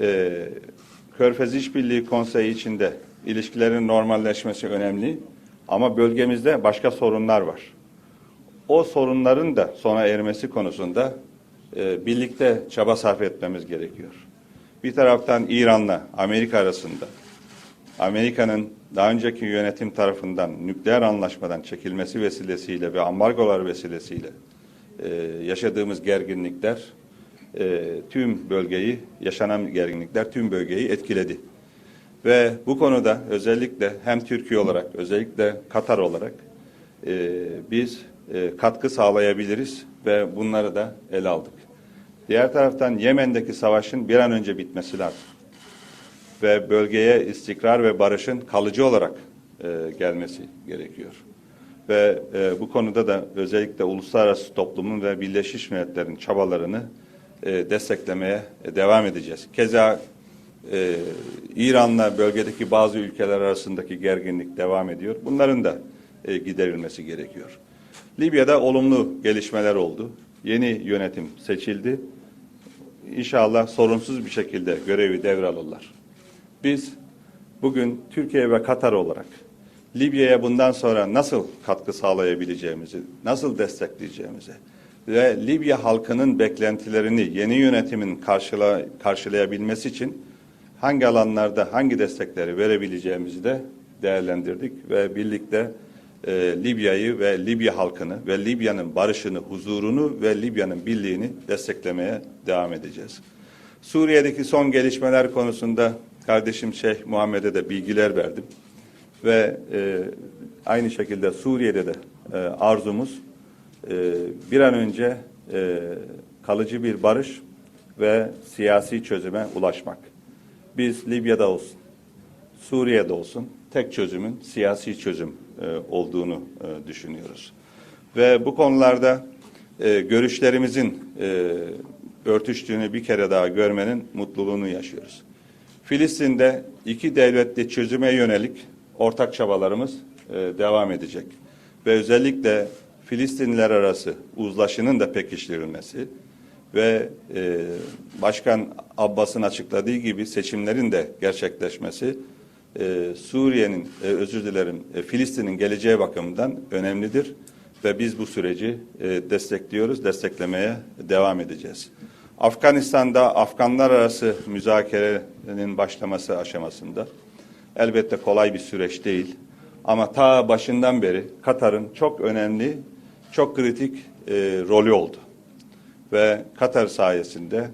e, Körfez İşbirliği Konseyi içinde ilişkilerin normalleşmesi önemli ama bölgemizde başka sorunlar var. O sorunların da sona ermesi konusunda e, birlikte çaba sarf etmemiz gerekiyor. Bir taraftan İran'la Amerika arasında Amerika'nın daha önceki yönetim tarafından nükleer anlaşmadan çekilmesi vesilesiyle ve ambargolar vesilesiyle e, yaşadığımız gerginlikler e, tüm bölgeyi, yaşanan gerginlikler tüm bölgeyi etkiledi. Ve bu konuda özellikle hem Türkiye olarak, özellikle Katar olarak e, biz e, katkı sağlayabiliriz ve bunları da ele aldık. Diğer taraftan Yemen'deki savaşın bir an önce bitmesi lazım ve bölgeye istikrar ve barışın kalıcı olarak e, gelmesi gerekiyor. Ve e, bu konuda da özellikle uluslararası toplumun ve Birleşmiş Milletler'in çabalarını e, desteklemeye e, devam edeceğiz. Keza e, İran'la bölgedeki bazı ülkeler arasındaki gerginlik devam ediyor. Bunların da e, giderilmesi gerekiyor. Libya'da olumlu gelişmeler oldu. Yeni yönetim seçildi. İnşallah sorunsuz bir şekilde görevi devralırlar. Biz bugün Türkiye ve Katar olarak Libya'ya bundan sonra nasıl katkı sağlayabileceğimizi, nasıl destekleyeceğimizi ve Libya halkının beklentilerini yeni yönetimin karşıla, karşılayabilmesi için hangi alanlarda hangi destekleri verebileceğimizi de değerlendirdik ve birlikte e, Libya'yı ve Libya halkını ve Libya'nın barışını, huzurunu ve Libya'nın birliğini desteklemeye devam edeceğiz. Suriye'deki son gelişmeler konusunda kardeşim Şeyh Muhammed'e de bilgiler verdim. Ve e, aynı şekilde Suriye'de de e, arzumuz e, bir an önce e, kalıcı bir barış ve siyasi çözüme ulaşmak. Biz Libya'da olsun, Suriye'de olsun tek çözümün siyasi çözüm e, olduğunu e, düşünüyoruz. Ve bu konularda görüşlerimizin örtüştüğünü bir kere daha görmenin mutluluğunu yaşıyoruz. Filistin'de iki devletli çözüme yönelik ortak çabalarımız devam edecek. Ve özellikle Filistinliler arası uzlaşının da pekiştirilmesi ve e, Başkan Abbas'ın açıkladığı gibi seçimlerin de gerçekleşmesi e, Suriye'nin, e, özür dilerim, e, Filistin'in geleceği bakımından önemlidir ve biz bu süreci e, destekliyoruz, desteklemeye devam edeceğiz. Afganistan'da Afganlar arası müzakerenin başlaması aşamasında elbette kolay bir süreç değil. Ama ta başından beri Katar'ın çok önemli, çok kritik e, rolü oldu. Ve Katar sayesinde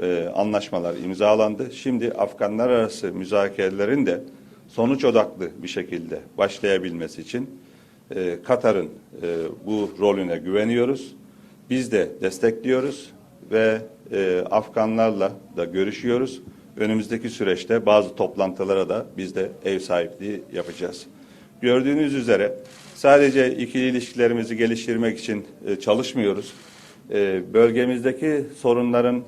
e, anlaşmalar imzalandı. Şimdi Afganlar arası müzakerelerin de sonuç odaklı bir şekilde başlayabilmesi için e, Katar'ın e, bu rolüne güveniyoruz. Biz de destekliyoruz ve e, Afganlarla da görüşüyoruz. Önümüzdeki süreçte bazı toplantılara da biz de ev sahipliği yapacağız. Gördüğünüz üzere sadece ikili ilişkilerimizi geliştirmek için e, çalışmıyoruz. E, bölgemizdeki sorunların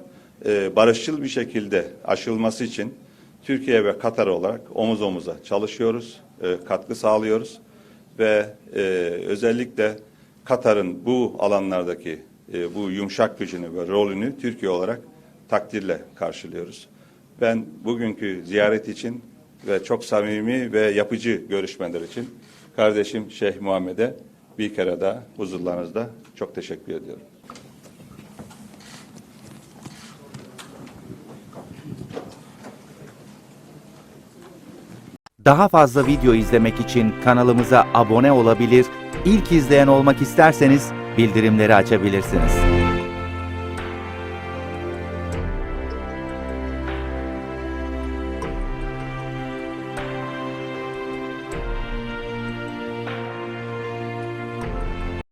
e, barışçıl bir şekilde aşılması için Türkiye ve Katar olarak omuz omuza çalışıyoruz, katkı sağlıyoruz ve özellikle Katar'ın bu alanlardaki bu yumuşak gücünü ve rolünü Türkiye olarak takdirle karşılıyoruz. Ben bugünkü ziyaret için ve çok samimi ve yapıcı görüşmeler için kardeşim Şeyh Muhammed'e bir kere daha huzurlarınızda çok teşekkür ediyorum. Daha fazla video izlemek için kanalımıza abone olabilir, ilk izleyen olmak isterseniz bildirimleri açabilirsiniz.